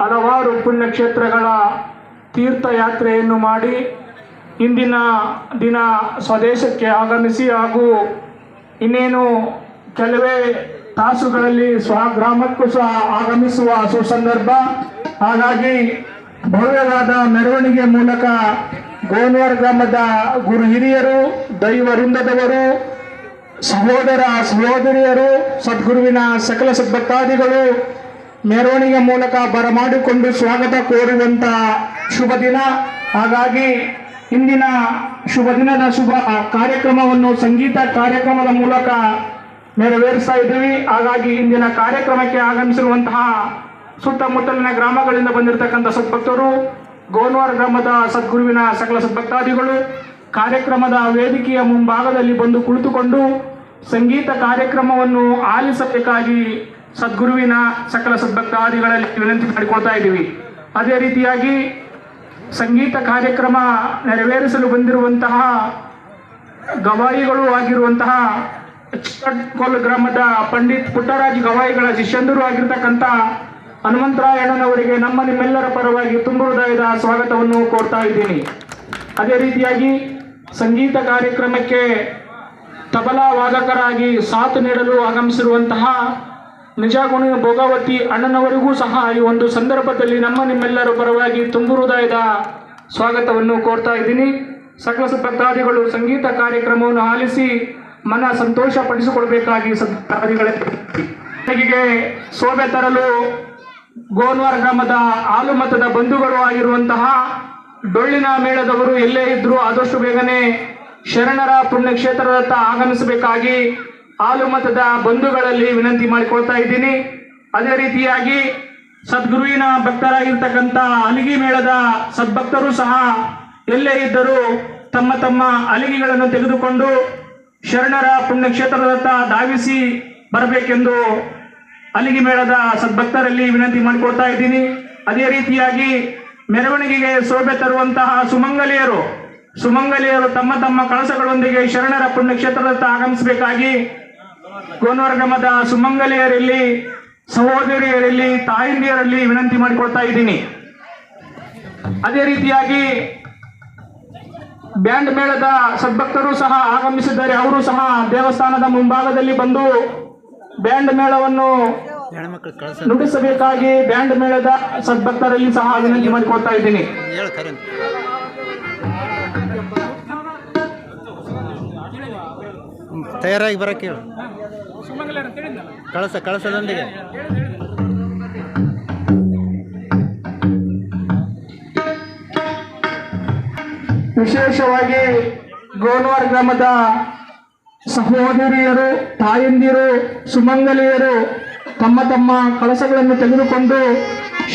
ಹಲವಾರು ಪುಣ್ಯಕ್ಷೇತ್ರಗಳ ತೀರ್ಥಯಾತ್ರೆಯನ್ನು ಮಾಡಿ ಇಂದಿನ ದಿನ ಸ್ವದೇಶಕ್ಕೆ ಆಗಮಿಸಿ ಹಾಗೂ ಇನ್ನೇನು ಕೆಲವೇ ತಾಸುಗಳಲ್ಲಿ ಸ್ವಗ್ರಾಮಕ್ಕೂ ಸಹ ಆಗಮಿಸುವ ಸುಸಂದರ್ಭ. ಹಾಗಾಗಿ ಭವ್ಯವಾದ ಮೆರವಣಿಗೆ ಮೂಲಕ ಗೋನ್ವಾರ್ ಗ್ರಾಮದ ಗುರು ಹಿರಿಯರು, ದೈವ ವೃಂದದವರು, ಸಹೋದರ ಸಹೋದರಿಯರು, ಸದ್ಗುರುವಿನ ಸಕಲ ಸದ್ಭಕ್ತಾದಿಗಳು ಮೆರವಣಿಗೆ ಮೂಲಕ ಬರಮಾಡಿಕೊಂಡು ಸ್ವಾಗತ ಕೋರುವಂತ ಶುಭ ದಿನ. ಹಾಗಾಗಿ ಇಂದಿನ ಶುಭ ದಿನದ ಶುಭ ಕಾರ್ಯಕ್ರಮವನ್ನು ಸಂಗೀತ ಕಾರ್ಯಕ್ರಮದ ಮೂಲಕ ನೆರವೇರಿಸ್ತಾ ಇದ್ದೀವಿ. ಹಾಗಾಗಿ ಇಂದಿನ ಕಾರ್ಯಕ್ರಮಕ್ಕೆ ಆಗಮಿಸಿರುವಂತಹ ಸುತ್ತಮುತ್ತಲಿನ ಗ್ರಾಮಗಳಿಂದ ಬಂದಿರತಕ್ಕಂಥ ಸದ್ಭಕ್ತರು, ಗೋನ್ವಾರ ಗ್ರಾಮದ ಸದ್ಗುರುವಿನ ಸಕಲ ಸದ್ಭಕ್ತಾದಿಗಳು, ಕಾರ್ಯಕ್ರಮದ ವೇದಿಕೆಯ ಮುಂಭಾಗದಲ್ಲಿ ಬಂದು ಕುಳಿತುಕೊಂಡು ಸಂಗೀತ ಕಾರ್ಯಕ್ರಮವನ್ನು ಆಲಿಸಬೇಕಾಗಿ ಸದ್ಗುರುವಿನ ಸಕಲ ಸದ್ಭಕ್ತಾದಿಗಳಲ್ಲಿ ವಿನಂತಿ ಮಾಡಿಕೊಳ್ತಾ ಇದ್ದೀವಿ. ಅದೇ ರೀತಿಯಾಗಿ ಸಂಗೀತ ಕಾರ್ಯಕ್ರಮ ನೆರವೇರಿಸಲು ಬಂದಿರುವಂತಹ ಗವಾಯಿಗಳು ಆಗಿರುವಂತಹ ಚಿಕ್ಕಡ್ಕೋಲ್ ಗ್ರಾಮದ ಪಂಡಿತ್ ಪುಟ್ಟರಾಜ್ ಗವಾಯಿಗಳ ಶಿಷ್ಯಂದರು ಆಗಿರ್ತಕ್ಕಂಥ ಹನುಮಂತರಾಯಣ್ಣನವರಿಗೆ ನಮ್ಮ ನಿಮ್ಮೆಲ್ಲರ ಪರವಾಗಿ ತುಂಬ ಹೃದಯದ ಸ್ವಾಗತವನ್ನು ಕೋರ್ತಾ ಇದ್ದೀನಿ. ಅದೇ ರೀತಿಯಾಗಿ ಸಂಗೀತ ಕಾರ್ಯಕ್ರಮಕ್ಕೆ ತಬಲಾ ವಾದಕರಾಗಿ ಸಾಥ್ ನೀಡಲು ಆಗಮಿಸಿರುವಂತಹ ನಿಜಗುಣ ಭೋಗಾವತಿ ಅಣ್ಣನವರಿಗೂ ಸಹ ಈ ಒಂದು ಸಂದರ್ಭದಲ್ಲಿ ನಮ್ಮ ನಿಮ್ಮೆಲ್ಲರ ಪರವಾಗಿ ತುಂಬು ಹೃದಯದ ಸ್ವಾಗತವನ್ನು ಕೋರ್ತಾ ಇದ್ದೀನಿ. ಸಕಲ ಭಕ್ತಾದಿಗಳು ಸಂಗೀತ ಕಾರ್ಯಕ್ರಮವನ್ನು ಆಲಿಸಿ ಮನ ಸಂತೋಷ ಪಡಿಸಿಕೊಳ್ಬೇಕಾಗಿ ಸದ್ಭಕ್ತಾದಿಗಳಿಗೆ ಶೋಭೆ ತರಲು ಗೋನ್ವಾರ್ ಗ್ರಾಮದ ಆಲುಮತದ ಬಂಧುಗಳು ಆಗಿರುವಂತಹ ಡೊಳ್ಳಿನ ಮೇಳದವರು ಎಲ್ಲೇ ಇದ್ರೂ ಆದಷ್ಟು ಬೇಗನೆ ಶರಣರ ಪುಣ್ಯಕ್ಷೇತ್ರದತ್ತ ಆಗಮಿಸಬೇಕಾಗಿ ಆಲುಮತದ ಬಂಧುಗಳಲ್ಲಿ ವಿನಂತಿ ಮಾಡಿಕೊಳ್ತಾ ಇದ್ದೀನಿ. ಅದೇ ರೀತಿಯಾಗಿ ಸದ್ಗುರುವಿನ ಭಕ್ತರಾಗಿರ್ತಕ್ಕಂಥ ಅಲಿಗಿ ಮೇಳದ ಸದ್ಭಕ್ತರು ಸಹ ಎಲ್ಲೇ ಇದ್ದರೂ ತಮ್ಮ ತಮ್ಮ ಅಲಿಗೆಗಳನ್ನು ತೆಗೆದುಕೊಂಡು ಶರಣರ ಪುಣ್ಯಕ್ಷೇತ್ರದತ್ತ ಧಾವಿಸಿ ಬರಬೇಕೆಂದು ಅಲಿಗಿ ಮೇಳದ ಸದ್ಭಕ್ತರಲ್ಲಿ ವಿನಂತಿ ಮಾಡಿಕೊಳ್ತಾ ಇದ್ದೀನಿ. ಅದೇ ರೀತಿಯಾಗಿ ಮೆರವಣಿಗೆಗೆ ಶೋಭೆ ತರುವಂತಹ ಸುಮಂಗಲಿಯರು ಸುಮಂಗಲಿಯರು ತಮ್ಮ ತಮ್ಮ ಕಳಸಗಳೊಂದಿಗೆ ಶರಣರ ಪುಣ್ಯಕ್ಷೇತ್ರದತ್ತ ಆಗಮಿಸಬೇಕಾಗಿ ಗೋನವರ ಗ್ರಾಮದ ಸುಮಂಗಲಿಯರಲ್ಲಿ, ಸಹೋದರಿಯರಲ್ಲಿ, ತಾಯಿಂದಿಯರಲ್ಲಿ ವಿನಂತಿ ಮಾಡಿಕೊಳ್ತಾ ಇದ್ದೀನಿ. ಅದೇ ರೀತಿಯಾಗಿ ಬ್ಯಾಂಡ್ ಮೇಳದ ಸದ್ಭಕ್ತರು ಸಹ ಆಗಮಿಸಿದ್ದಾರೆ. ಅವರು ಸಹ ದೇವಸ್ಥಾನದ ಮುಂಭಾಗದಲ್ಲಿ ಬಂದು ಬ್ಯಾಂಡ್ ಮೇಳವನ್ನು ನುಡಿಸಬೇಕಾಗಿ ಬ್ಯಾಂಡ್ ಮೇಳದ ಸದ್ಭಕ್ತರಲ್ಲಿ ಸಹ ವಿನಂತಿ ಮಾಡಿಕೊಳ್ತಾ ಇದ್ದೀನಿ. ತಯಾರಾಗಿ ಬರಕ್ಕೆ ಕಳಸ ಕಳಸದೊಂದಿಗೆ. ವಿಶೇಷವಾಗಿ ಗೋನ್ವಾರ್ ಗ್ರಾಮದ ಸಹೋದರಿಯರು ತಾಯಂದಿರು ಸುಮಂಗಲಿಯರು ತಮ್ಮ ತಮ್ಮ ಕಳಸಗಳನ್ನು ತೆಗೆದುಕೊಂಡು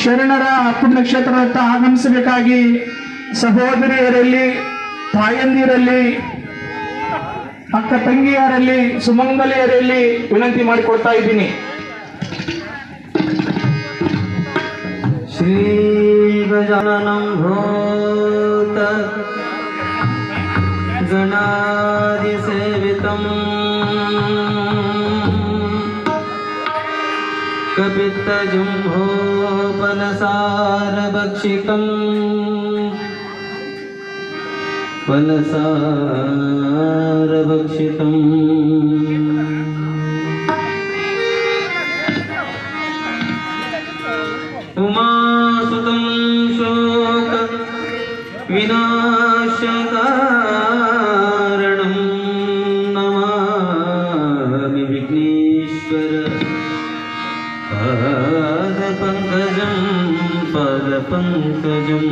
ಶರಣರ ಪುಣ್ಯಕ್ಷೇತ್ರದತ್ತ ಆಗಮಿಸಬೇಕಾಗಿ ಸಹೋದರಿಯರಲ್ಲಿ ತಾಯಂದಿರಲ್ಲಿ ಅಕ್ಕ ತಂಗಿಯರಲ್ಲಿ ಸುಮಂಗಲಿಯರಲ್ಲಿ ವಿನಂತಿ ಮಾಡಿಕೊಡ್ತಾ ಇದ್ದೀನಿ. ಶ್ರೀ ಗಜಾನಂ ಭೂತ ಗಣಾದಿ फलसारभक्षितम् उमासुतं शोक विनाशकारणं नमामि विघ्नेश्वर पादपङ्कजं पदपङ्कजम्